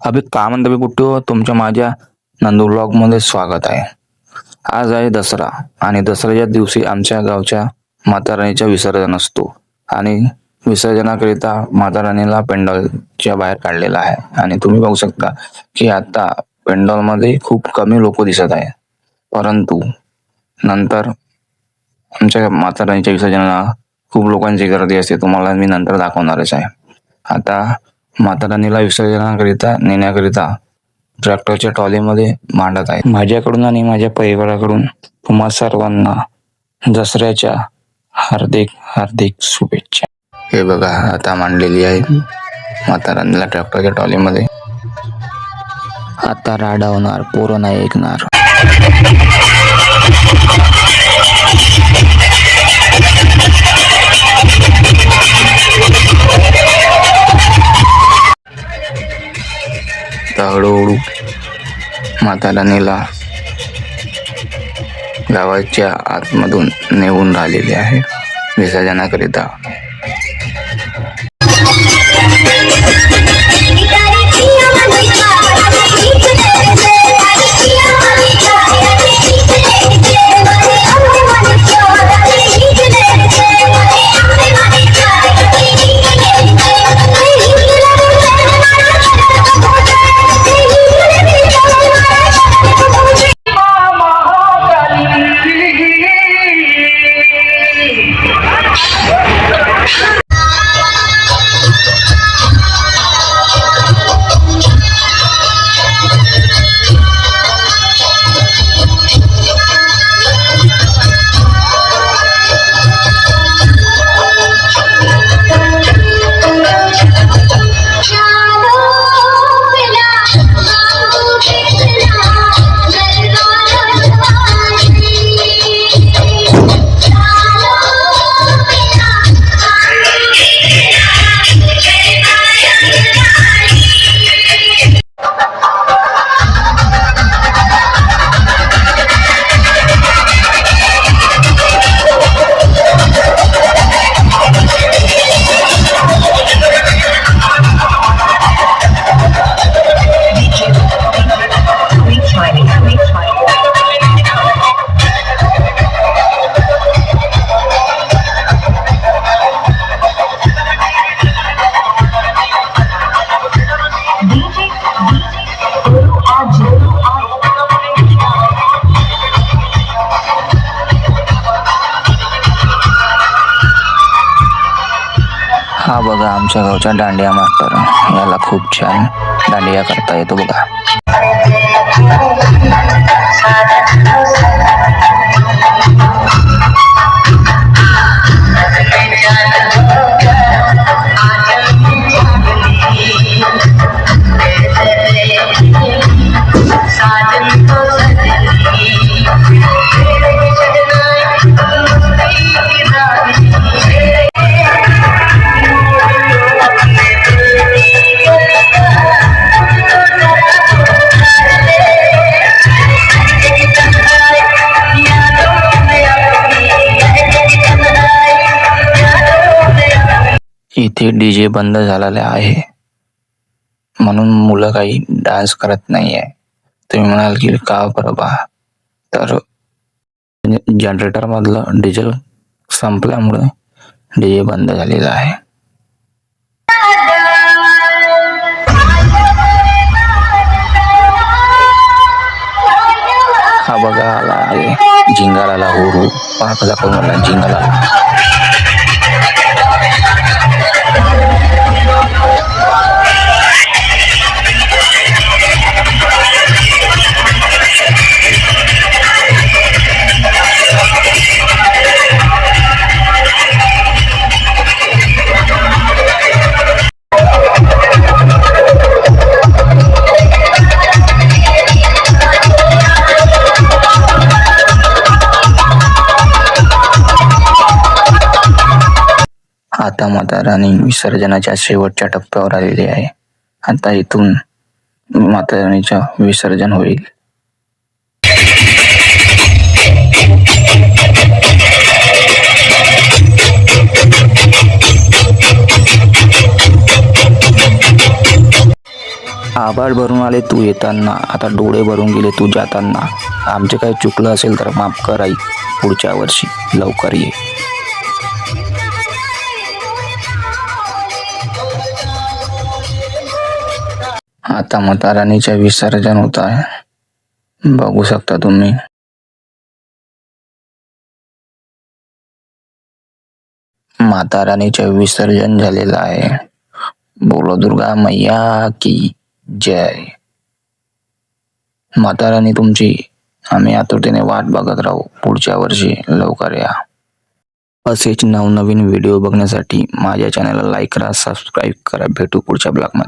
अभि का म्हणता मी कुठे? तुमच्या माझ्या नंदू मध्ये स्वागत आहे. आज आहे दसरा आणि दसऱ्याच्या दिवशी आमच्या गावच्या माताराणीचा विसर्जन असतो आणि विसर्जनाकरिता माताराणीला पेंडॉलच्या बाहेर काढलेला आहे. आणि तुम्ही बघू शकता की आता पेंडॉलमध्ये खूप कमी लोक दिसत आहे परंतु नंतर आमच्या माताराणीच्या विसर्जनाला खूप लोकांची गर्दी असते. तुम्हाला मी नंतर दाखवणारच आहे. आता माताराणीला विसर्जनाकरिता नेण्याकरिता ट्रॅक्टरच्या ट्रॉलीमध्ये मांडत आहे. माझ्याकडून आणि माझ्या परिवाराकडून तुम्हा सर्वांना दसऱ्याच्या हार्दिक हार्दिक शुभेच्छा. हे बघा आता मांडलेली आहे माताराणीला ट्रॅक्टरच्या ट्रॉलीमध्ये आता राडावणार पोरं नाही ऐकणार. माताराणीला गावाच्या आतमधून नेऊन राहिलेली आहे. विसर्जनाकरिता बघा आमच्या गावच्या दांडिया मास्टर याला खूप छान दांडिया करता येतो बघा. इथे डीजे बंद झालेले आहे. म्हणून मुलं काही डान्स करत नाही आहे तुम्ही म्हणाल की का बरं बा? तर जनरेटर मधलं डिझेल संपल्यामुळे डीजे बंद झालेला आहे. हा बघा आला आहे झिंगाला हुरू. हो झिंगाला आता माता राणी विसर्जनाच्या शेवटच्या टप्प्यावर आलेली आहे. आता इथून माता राणीचं विसर्जन होईल. आभाळ भरून आले तू येताना. आता डोळे भरून गेले तू जाताना. आमचे काही चुकलं असेल तर माफ कर आई. पुढच्या वर्षी लवकर ये. आता म्हाताराणीच्या विसर्जन होत आहे. बघू शकता तुम्ही. माताराणीचे विसर्जन झालेलं आहे. बोलो दुर्गा मैया की जय. माताराणी तुमची आम्ही आतुरतेने वाट बघत राहू. पुढच्या वर्षी लवकर या. असेच नवनवीन व्हिडिओ बघण्यासाठी माझ्या चॅनलला लाईक करा सबस्क्राईब करा. भेटू पुढच्या ब्लॉगमध्ये